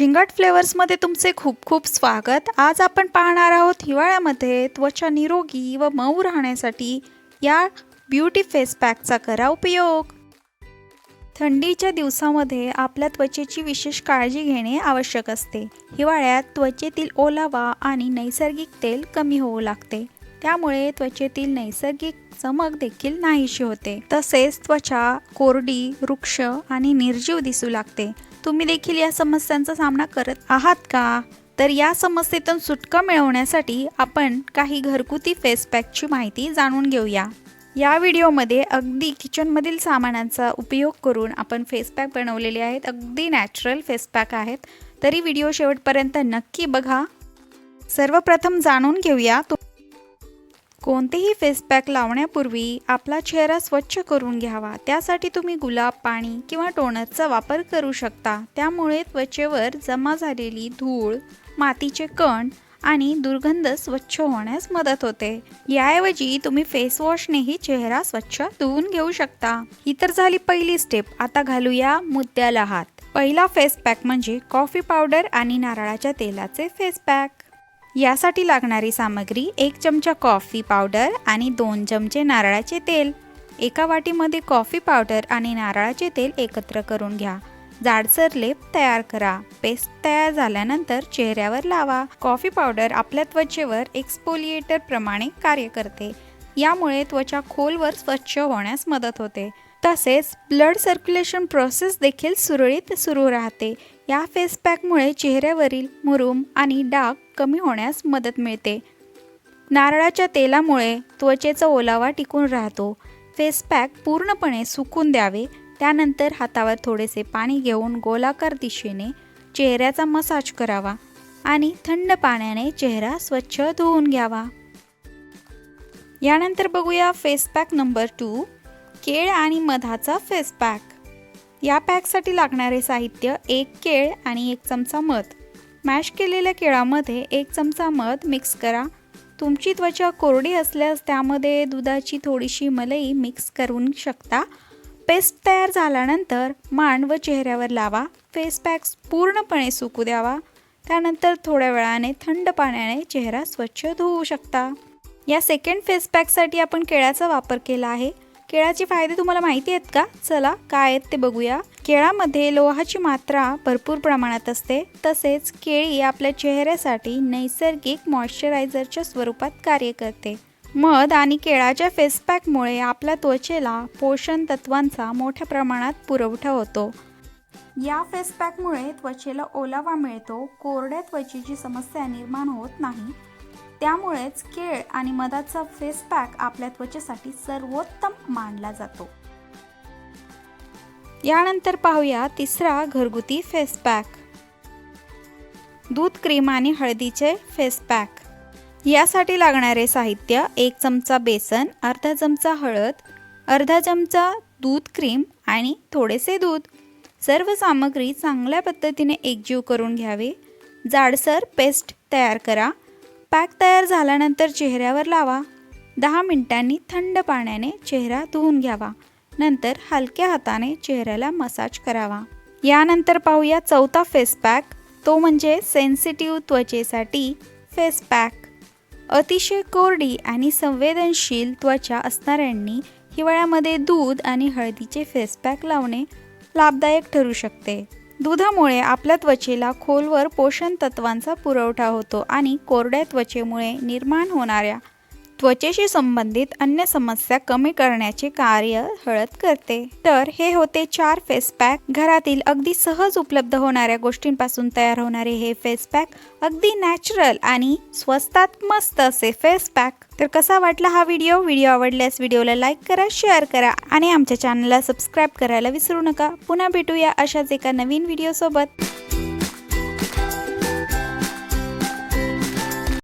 झिंगाट फ्लेवर्समध्ये तुमचे खूप खूप स्वागत. आज आपण पाहणार आहोत हिवाळ्यामध्ये त्वचा निरोगी व मऊ राहण्यासाठी या ब्युटी फेस पॅकचा करा उपयोग. थंडीच्या दिवसामध्ये आपल्या त्वचेची विशेष काळजी घेणे आवश्यक असते. हिवाळ्यात त्वचेतील ओलावा आणि नैसर्गिक तेल कमी होऊ लागते. त्यामुळे त्वचेतील नैसर्गिक चमक देखील नाहीशी होते. तसेच त्वचा कोरडी वृक्ष आणि निर्जीव दिसू लागते. तुम्ही देखील या समस्यांचा सामना करत आहात का? तर या समस्येतून सुटका मिळवण्यासाठी आपण काही घरगुती फेस पॅकची माहिती जाणून घेऊया. या व्हिडिओमध्ये अगदी किचनमधील सामानांचा उपयोग करून आपण फेस पॅक बनवलेले आहेत. अगदी नॅचरल फेस पॅक आहेत. तरी व्हिडिओ शेवटपर्यंत नक्की बघा. सर्वप्रथम जाणून घेऊया. तु- कोणतेही फेस पॅक लावण्यापूर्वी आपला चेहरा स्वच्छ करून घ्यावा. त्यासाठी तुम्ही गुलाब पाणी किंवा टोनरचा वापर करू शकता. त्यामुळे त्वचेवर जमा झालेली धूळ मातीचे कण आणि दुर्गंध स्वच्छ होण्यास मदत होते. याऐवजी तुम्ही फेस वॉशनेही चेहरा स्वच्छ धुवून घेऊ शकता. ही तर झाली पहिली स्टेप आता घालूया मुद्द्याला हात. पहिला फेस पॅक म्हणजे कॉफी पावडर आणि नारळाच्या तेलाचे फेस पॅक यासाठी लागणारी सामग्री एक चमचा कॉफी पावडर आणि दोन चमचे नारळाचे तेल. एका वाटीमध्ये कॉफी पावडर आणि नारळाचे तेल एकत्र करून घ्या. जाडसर लेप तयार करा. पेस्ट तयार झाल्यानंतर चेहऱ्यावर लावा. कॉफी पावडर आपल्या त्वचेवर एक्सपोलिएटर प्रमाणे कार्य करते. यामुळे त्वचा खोलवर स्वच्छ होण्यास मदत होते. तसेच ब्लड सर्क्युलेशन प्रोसेस देखील सुरळीत सुरू राहते. या फेस पॅकमुळे चेहऱ्यावरील मुरूम आणि डाग कमी होण्यास मदत मिळते. नारळाच्या तेलामुळे त्वचेचा ओलावा टिकून राहतो. फेस पॅक पूर्णपणे सुकून द्यावे. त्यानंतर हातावर थोडेसे पाणी घेऊन गोलाकार दिशेने चेहऱ्याचा मसाज करावा आणि थंड पाण्याने चेहरा स्वच्छ धुवून घ्यावा. यानंतर बघूया फेस पॅक नंबर टू केळ आणि मधाचा फेस पॅक. या पॅकसाठी लागणारे साहित्य एक केळ आणि एक चमचा मध. मॅश केलेल्या केळामध्ये एक चमचा मध मिक्स करा. तुमची त्वचा कोरडी असल्यास त्यामध्ये दुधाची थोडीशी मलई मिक्स करून शकता. पेस्ट तयार झाल्यानंतर मान व चेहऱ्यावर लावा. फेस पॅक पूर्णपणे सुकू द्यावा. त्यानंतर थोड्या वेळाने थंड पाण्याने चेहरा स्वच्छ धुवू शकता. या सेकंड फेस पॅकसाठी आपण केळ्याचा वापर केला आहे. केळाचे फायदे तुम्हाला माहिती आहेत का? चला काय आहेत ते बघूया. केळामध्ये लोहाची मात्रा भरपूर प्रमाणात असते. तसेच केळी आपल्या चेहऱ्यासाठी नैसर्गिक मॉइश्चरायझरच्या स्वरूपात कार्य करते. मध आणि केळाच्या फेसपॅकमुळे आपल्या त्वचेला पोषण तत्वांचा मोठ्या प्रमाणात पुरवठा होतो. या फेसपॅकमुळे त्वचेला ओलावा मिळतो. कोरड्या त्वचेची समस्या निर्माण होत नाही. त्यामुळेच केळ आणि मधाचा फेस पॅक आपल्या त्वचेसाठी सर्वोत्तम मानला जातो. यानंतर पाहूया तिसरा घरगुती फेस पॅक दूध क्रीम आणि हळदीचे फेस पॅक यासाठी लागणारे साहित्य एक चमचा बेसन अर्धा चमचा हळद अर्धा चमचा दूध क्रीम आणि थोडेसे दूध. सर्व सामग्री चांगल्या पद्धतीने एकजीव करून घ्यावे. जाडसर पेस्ट तयार करा. पॅक तयार झाल्यानंतर चेहऱ्यावर लावा. दहा मिनिटांनी थंड पाण्याने चेहरा धुवून घ्यावा. नंतर हलक्या हाताने चेहऱ्याला मसाज करावा. यानंतर पाहूया चौथा फेस पॅक तो म्हणजे सेन्सिटिव्ह त्वचेसाठी फेस पॅक अतिशय कोरडी आणि संवेदनशील त्वचा असणाऱ्यांनी हिवाळ्यामध्ये दूध आणि हळदीचे फेस पॅक लावणे लाभदायक ठरू शकते. दुधामुळे आपल्या त्वचेला खोलवर पोषण तत्वांचा पुरवठा होतो आणि कोरड्या त्वचेमुळे निर्माण होणाऱ्या त्वचेशी संबंधित अन्य समस्या कमी करण्याचे कार्य हळद करते. तर हे होते चार फेस पॅक घरातील अगदी सहज उपलब्ध होणाऱ्या गोष्टींपासून तयार होणारे हे फेस पॅक अगदी नॅचरल आणि स्वस्तात मस्त असे फेस पॅक तर कसा वाटला हा व्हिडिओ व्हिडिओ आवडल्यास व्हिडिओला लाईक करा शेअर करा आणि आमच्या चॅनलला सबस्क्राईब करायला विसरू नका. पुन्हा भेटूया अशाच एका नवीन व्हिडिओसोबत